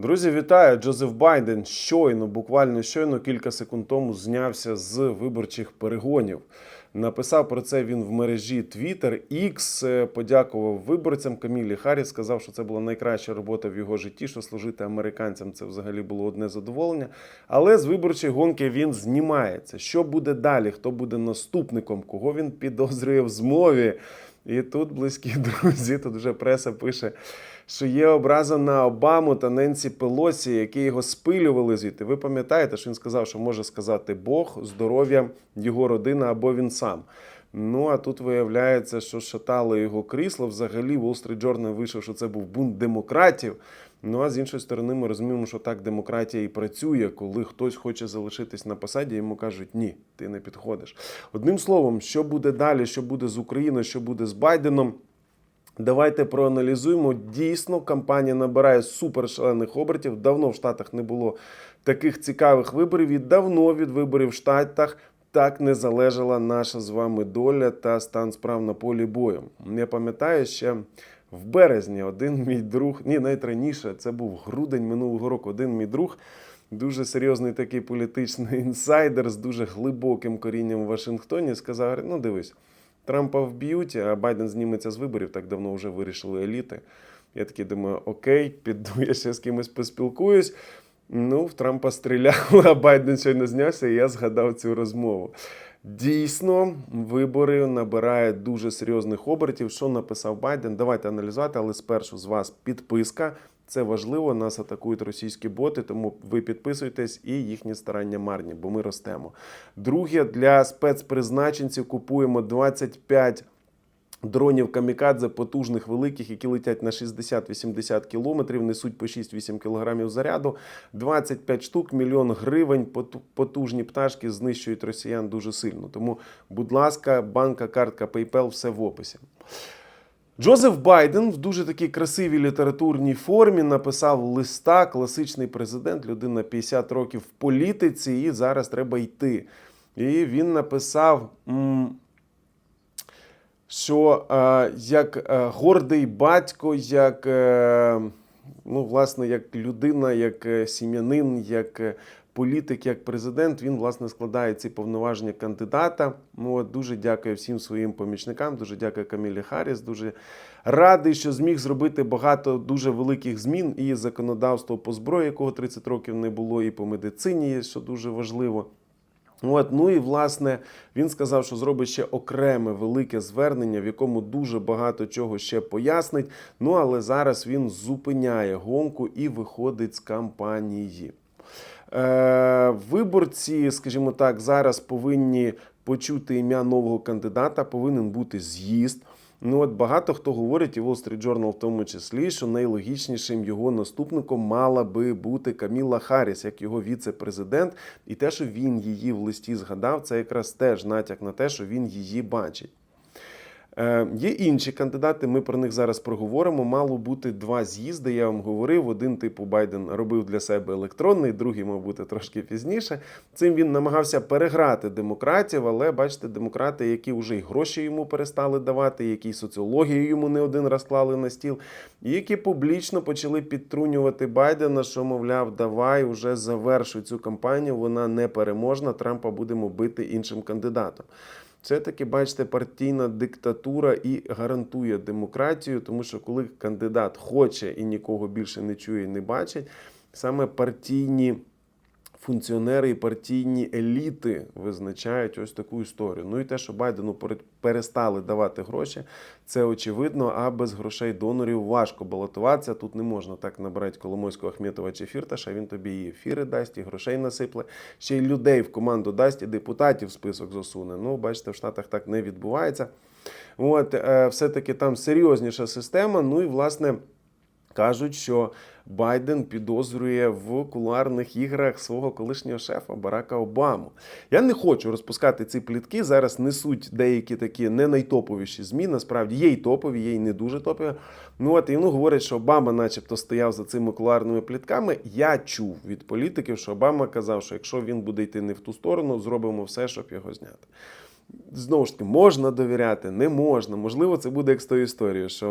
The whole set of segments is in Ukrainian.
Друзі, вітаю! Джозеф Байден щойно, буквально щойно кілька секунд тому знявся з виборчих перегонів. Написав про це він в мережі Twitter. X е, подякував виборцям Камілі Харріс, сказав, що це була найкраща робота в його житті, що служити американцям це взагалі було одне задоволення. Але з виборчої гонки він знімається. Що буде далі? Хто буде наступником? Кого він підозрює в змові? І тут близькі друзі, тут вже преса пише, що є образа на Обаму та Ненсі Пелосі, які його спилювали звідти. Ви пам'ятаєте, що він сказав, що може сказати Бог, здоров'я, його родина або він сам. Ну а тут виявляється, що шатало його крісло. Взагалі, Wall Street Journal вийшов, що це був бунт демократів. Ну а з іншої сторони, ми розуміємо, що так демократія і працює, коли хтось хоче залишитись на посаді, йому кажуть, ні, ти не підходиш. Одним словом, що буде далі, що буде з Україною, що буде з Байденом. Давайте проаналізуємо. Дійсно, кампанія набирає супершалених обертів. Давно в Штатах не було таких цікавих виборів. І давно від виборів в Штатах так не залежала наша з вами доля та стан справ на полі бою. Я пам'ятаю ще. В березні один мій друг, ні, навіть раніше, це був грудень минулого року. Один мій друг, дуже серйозний такий політичний інсайдер з дуже глибоким корінням в Вашингтоні, сказав: ну дивись, Трампа вб'ють, а Байден зніметься з виборів. Так давно вже вирішили еліти. Я такий думаю, окей, піду я ще з кимось поспілкуюсь. Ну, в Трампа стріляли, а Байден щойно знявся, і я згадав цю розмову. Дійсно, вибори набирають дуже серйозних обертів. Що написав Байден? Давайте аналізувати, але спершу з вас підписка. Це важливо. Нас атакують російські боти, тому ви підписуйтесь і їхні старання марні, бо ми ростемо. Друге, для спецпризначенців купуємо 25 Дронів камікадзе потужних великих, які летять на 60-80 кілометрів, несуть по 6-8 кілограмів заряду, 25 штук, мільйон гривень. Потужні пташки знищують росіян дуже сильно. Тому, будь ласка, банка, картка PayPal, все в описі. Джозеф Байден в дуже такій красивій літературній формі написав листа, класичний президент, людина 50 років в політиці, і зараз треба йти. І він написав. м, що е, як е, гордий батько, як, е, ну, власне, як людина, як сім'янин, як політик, як президент, він власне складає ці повноваження кандидата. Ну, от, дуже дякую всім своїм помічникам, дуже дякую Камілі Харріс, дуже радий, що зміг зробити багато дуже великих змін і законодавство по зброї, якого 30 років не було, і по медицині, що дуже важливо. От, ну і власне він сказав, що зробить ще окреме велике звернення, в якому дуже багато чого ще пояснить. Ну але зараз він зупиняє гонку і виходить з кампанії. Е, виборці, скажімо так, зараз повинні почути ім'я нового кандидата, повинен бути з'їзд. Ну от багато хто говорить, і Wall Street Journal в тому числі, що найлогічнішим його наступником мала би бути Каміла Харріс, як його віце-президент. І те, що він її в листі згадав, це якраз теж натяк на те, що він її бачить. Е, Є інші кандидати, ми про них зараз проговоримо. Мало бути два з'їзди. Я вам говорив. Один типу Байден робив для себе електронний, другий мав бути трошки пізніше. Цим він намагався переграти демократів, але бачите, демократи, які вже й гроші йому перестали давати, які соціологію йому не один раз клали на стіл, і які публічно почали підтрунювати Байдена, що мовляв, давай уже завершуй цю кампанію. Вона не переможна. Трампа будемо бити іншим кандидатом. Все-таки, бачите, партійна диктатура і гарантує демократію, тому що коли кандидат хоче і нікого більше не чує і не бачить, саме партійні функціонери і партійні еліти визначають ось таку історію. Ну і те, що Байдену пере- перестали давати гроші, це очевидно, а без грошей донорів важко балотуватися. Тут не можна так набрати Коломойського Ахметова чи Фірташа. Він тобі і ефіри дасть, і грошей насипле, ще й людей в команду дасть, і депутатів в список засуне. Ну, бачите, в Штатах так не відбувається. От, е, все-таки там серйозніша система. Ну і власне. Кажуть, що Байден підозрює в кулуарних іграх свого колишнього шефа Барака Обаму. Я не хочу розпускати ці плітки. Зараз несуть деякі такі не найтоповіші змі. Насправді є й топові, є й не дуже топові. Ну от і ну говорять, що Обама, начебто, стояв за цими кулуарними плітками. Я чув від політиків, що Обама казав, що якщо він буде йти не в ту сторону, зробимо все, щоб його зняти. Знову ж таки, можна довіряти, не можна. Можливо, це буде як з тою історією, що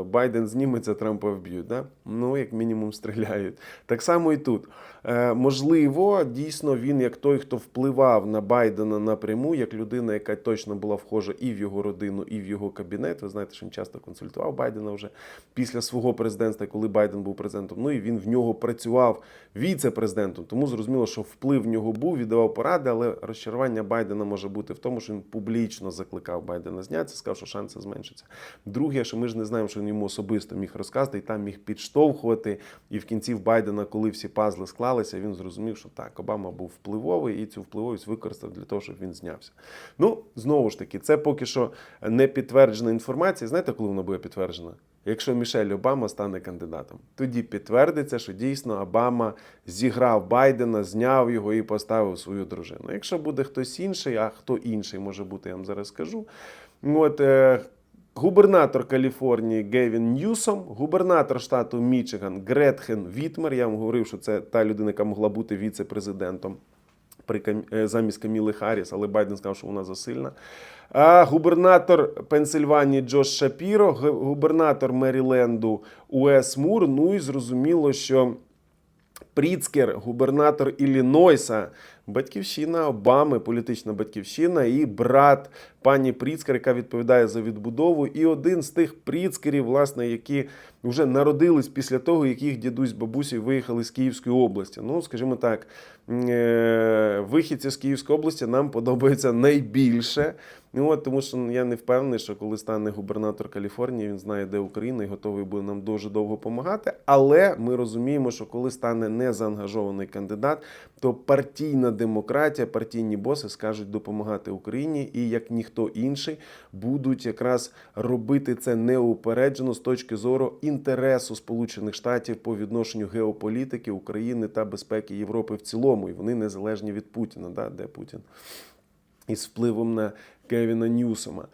е, Байден зніметься, Трампа вб'ють. Да? Ну, як мінімум, стріляють. Так само і тут. Е, можливо, дійсно він, як той, хто впливав на Байдена напряму, як людина, яка точно була вхожа і в його родину, і в його кабінет. Ви знаєте, що він часто консультував Байдена вже після свого президентства, коли Байден був президентом. Ну і він в нього працював віце-президентом. Тому зрозуміло, що вплив в нього був, віддавав поради, але розчарування Байдена може бути в тому, що він публічно закликав Байдена знятися, сказав, що шанси зменшаться. Друге, що ми ж не знаємо, що він йому особисто міг розказати, і там міг підштовхувати. І в кінці в Байдена, коли всі пазли склалися, він зрозумів, що так, Обама був впливовий і цю впливовість використав для того, щоб він знявся. Ну, знову ж таки, це поки що не підтверджена інформація. Знаєте, коли вона буде підтверджена? Якщо Мішель Обама стане кандидатом, тоді підтвердиться, що дійсно Обама зіграв Байдена, зняв його і поставив свою дружину. Якщо буде хтось інший, а хто інший може бути, я вам зараз скажу. От е, губернатор Каліфорнії Гевін Ньюсом, губернатор штату Мічиган Гретхен Вітмер. Я вам говорив, що це та людина, яка могла бути віце-президентом при е, замість Каміли Харріс, але Байден сказав, що вона засильна. А губернатор Пенсильванії Джош Шапіро, губернатор Меріленду Уес Мур. Ну і зрозуміло, що Пріцкер, губернатор Іллінойса, батьківщина Обами, політична батьківщина, і брат пані Пріцкер, яка відповідає за відбудову, і один з тих Пріцкерів, власне, які вже народились після того, як їх дідусь з бабусею виїхали з Київської області. Ну, скажімо так, е, вихідці з Київської області нам подобається найбільше. Ну, от, тому що я не впевнений, що коли стане губернатор Каліфорнії, він знає, де Україна і готовий буде нам дуже довго допомагати. Але ми розуміємо, що коли стане незаангажований кандидат, то партійна демократія, партійні боси скажуть допомагати Україні, і як ніхто інший будуть якраз робити це неупереджено з точки зору інтересу Сполучених Штатів по відношенню геополітики України та безпеки Європи в цілому. І вони незалежні від Путіна. Да? Де Путін? Із впливом на Кевіна Ньюсома,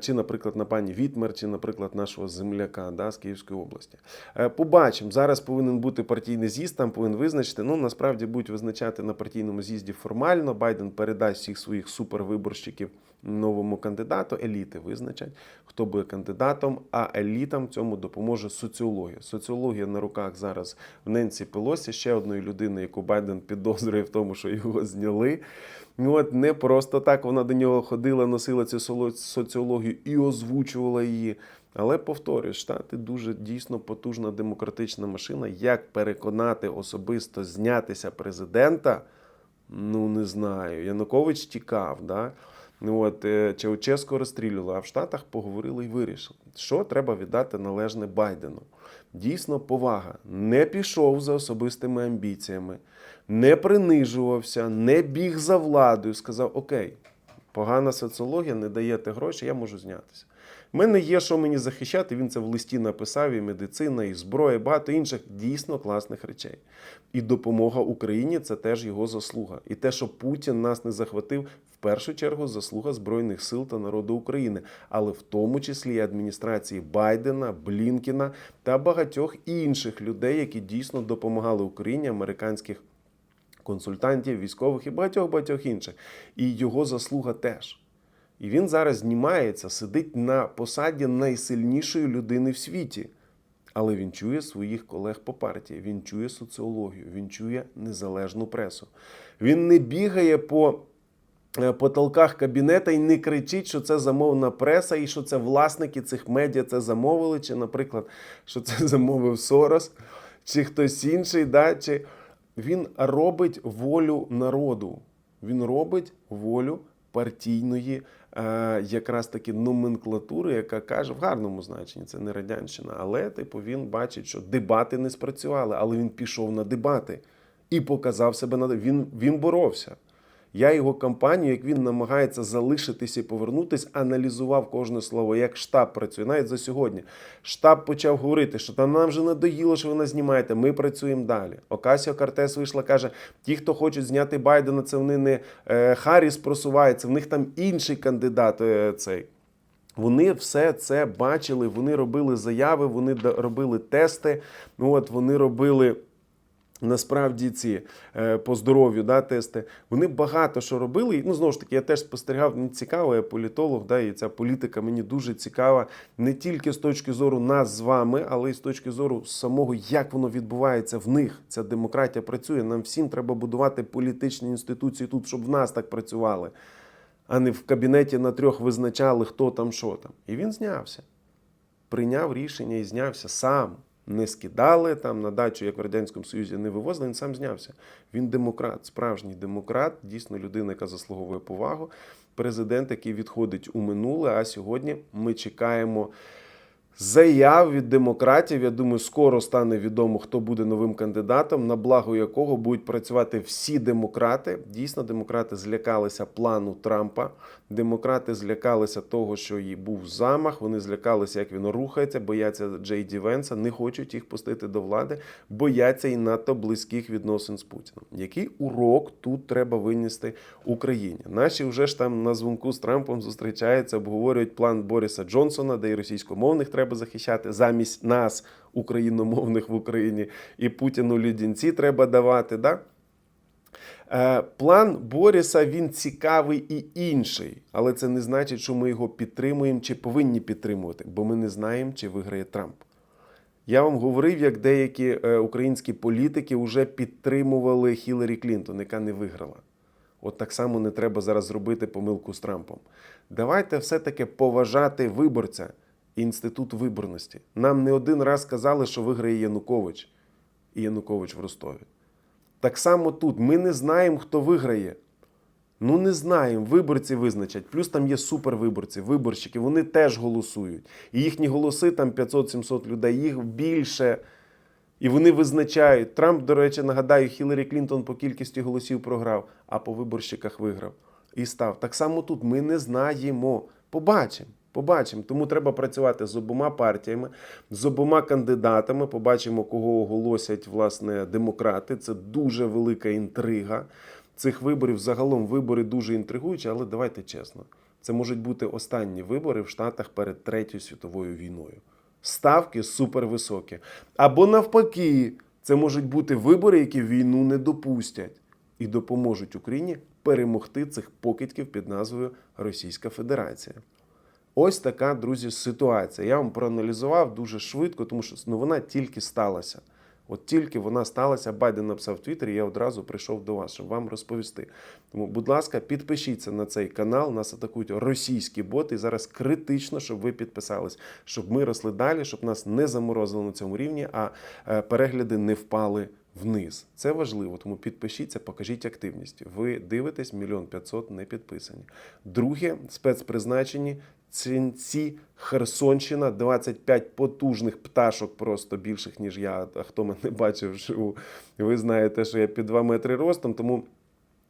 чи, наприклад, на пані Вітмер, чи, наприклад, нашого земляка да, з Київської області. Е, Побачимо. Зараз повинен бути партійний з'їзд, там повинен визначити. Ну, насправді будуть визначати на партійному з'їзді формально. Байден передасть всіх своїх супервиборщиків новому кандидату. Еліти визначать, хто буде кандидатом, а елітам цьому допоможе соціологія. Соціологія на руках зараз в Ненсі Пелосі, ще одної людини, яку Байден підозрює в тому, що його зняли. Ну, от не просто так вона до нього ходила, носила цю соціологію і озвучувала її. Але повторюю, штати дуже дійсно потужна демократична машина. Як переконати особисто знятися президента? Ну не знаю. Янукович тікав, да? Ну от е, Чауческо розстрілювали, а в Штатах поговорили і вирішили, що треба віддати належне Байдену. Дійсно, повага. Не пішов за особистими амбіціями, не принижувався, не біг за владою. Сказав: Окей, погана соціологія, не даєте гроші, я можу знятися. Мене є, що мені захищати. Він це в листі написав, і медицина, і зброя, і багато інших дійсно класних речей. І допомога Україні це теж його заслуга. І те, що Путін нас не захватив, в першу чергу заслуга Збройних сил та народу України, але в тому числі і адміністрації Байдена, Блінкіна та багатьох інших людей, які дійсно допомагали Україні, американських консультантів, військових і багатьох багатьох інших. І його заслуга теж. І він зараз знімається, сидить на посаді найсильнішої людини в світі. Але він чує своїх колег по партії, він чує соціологію, він чує незалежну пресу. Він не бігає по е, потолках кабінета і не кричить, що це замовна преса, і що це власники цих медіа це замовили, чи, наприклад, що це замовив Сорос, чи хтось інший. Да? Чи... Він робить волю народу. Він робить волю партійної якраз таки номенклатури, яка каже в гарному значенні, це не радянщина. Але, типу, він бачить, що дебати не спрацювали, але він пішов на дебати і показав себе на він, він боровся. Я його кампанію, як він намагається залишитися і повернутись, аналізував кожне слово, як штаб працює. Навіть за сьогодні. Штаб почав говорити, що там нам вже надоїло, що ви нас знімаєте. Ми працюємо далі. Окасіо Картес вийшла, каже: ті, хто хочуть зняти Байдена, це вони не е, Харріс просувається, в них там інший кандидат. Е, цей. Вони все це бачили, вони робили заяви, вони робили тести. От вони робили Насправді ці е, по здоров'ю да, тести, вони багато що робили. Ну, знову ж таки, я теж спостерігав, мені цікаво, я політолог, да, і ця політика мені дуже цікава не тільки з точки зору нас з вами, але й з точки зору самого, як воно відбувається в них. Ця демократія працює. Нам всім треба будувати політичні інституції тут, щоб в нас так працювали, а не в кабінеті на трьох визначали, хто там, що там. І він знявся прийняв рішення і знявся сам. Не скидали там на дачу, як в Радянському Союзі не вивозили, він сам знявся. Він демократ, справжній демократ, дійсно людина, яка заслуговує повагу. Президент, який відходить у минуле. А сьогодні ми чекаємо заяв від демократів. Я думаю, скоро стане відомо, хто буде новим кандидатом, на благо якого будуть працювати всі демократи. Дійсно, демократи злякалися плану Трампа. Демократи злякалися того, що їй був замах. Вони злякалися, як він рухається, бояться Джей Ді Венса, не хочуть їх пустити до влади, бояться і надто близьких відносин з Путіним. Який урок тут треба винести Україні? Наші вже ж там на дзвонку з Трампом зустрічаються, обговорюють план Бориса Джонсона, де і російськомовних треба захищати замість нас, україномовних в Україні, і Путіну лідінці треба давати. Да? Е, План Боріса він цікавий і інший, але це не значить, що ми його підтримуємо чи повинні підтримувати, бо ми не знаємо, чи виграє Трамп. Я вам говорив, як деякі е, українські політики вже підтримували Хіларі Клінтон, яка не виграла. От так само не треба зараз зробити помилку з Трампом. Давайте все-таки поважати виборця інститут виборності. Нам не один раз казали, що виграє Янукович і Янукович в Ростові. Так само тут ми не знаємо, хто виграє. Ну, не знаємо, виборці визначать. Плюс там є супервиборці, виборщики, вони теж голосують. І їхні голоси там 500-700 людей, їх більше. І вони визначають. Трамп, до речі, нагадаю, Хіларі Клінтон по кількості голосів програв, а по виборщиках виграв. І став. Так само тут ми не знаємо. Побачимо. Побачимо. Тому треба працювати з обома партіями, з обома кандидатами. Побачимо, кого оголосять власне демократи. Це дуже велика інтрига цих виборів. Загалом вибори дуже інтригуючі, але давайте чесно. Це можуть бути останні вибори в Штатах перед Третьою світовою війною. Ставки супервисокі. Або навпаки, це можуть бути вибори, які війну не допустять і допоможуть Україні перемогти цих покидьків під назвою Російська Федерація. Ось така, друзі, ситуація. Я вам проаналізував дуже швидко, тому що ну, вона тільки сталася. От тільки вона сталася, Байден написав в Твіттері, я одразу прийшов до вас, щоб вам розповісти. Тому, будь ласка, підпишіться на цей канал. Нас атакують російські боти. І зараз критично, щоб ви підписались, щоб ми росли далі, щоб нас не заморозили на цьому рівні, а е, перегляди не впали вниз. Це важливо, тому підпишіться, покажіть активність. Ви дивитесь, мільйон п'ятсот не підписані. Друге, спецпризначені. Цінці Херсонщина, 25 потужних пташок, просто більших, ніж я. А хто мене бачив вживу, ви знаєте, що я під 2 метри ростом, тому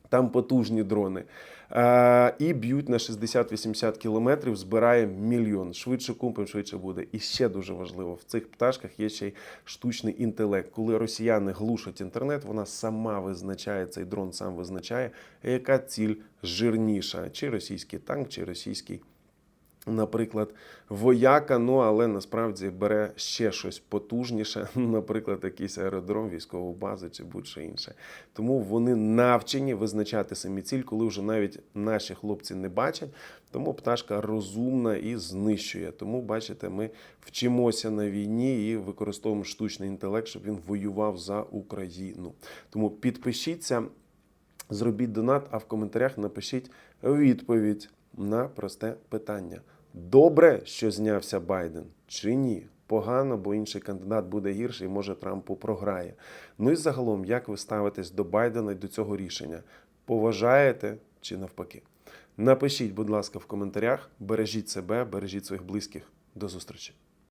там потужні дрони. Е, і б'ють на 60-80 кілометрів, збирає мільйон. Швидше купимо, швидше буде. І ще дуже важливо: в цих пташках є ще й штучний інтелект. Коли росіяни глушать інтернет, вона сама визначає цей дрон, сам визначає, яка ціль жирніша: чи російський танк, чи російський. Наприклад, вояка, ну але насправді бере ще щось потужніше, наприклад, якийсь аеродром, військову базу чи будь-що інше. Тому вони навчені визначати самі ціль, коли вже навіть наші хлопці не бачать. Тому пташка розумна і знищує. Тому, бачите, ми вчимося на війні і використовуємо штучний інтелект, щоб він воював за Україну. Тому підпишіться, зробіть донат, а в коментарях напишіть відповідь на просте питання. Добре, що знявся Байден, чи ні? Погано, бо інший кандидат буде гірший і може Трампу програє. Ну і загалом, як ви ставитесь до Байдена і до цього рішення? Поважаєте чи навпаки? Напишіть, будь ласка, в коментарях. Бережіть себе, бережіть своїх близьких. До зустрічі!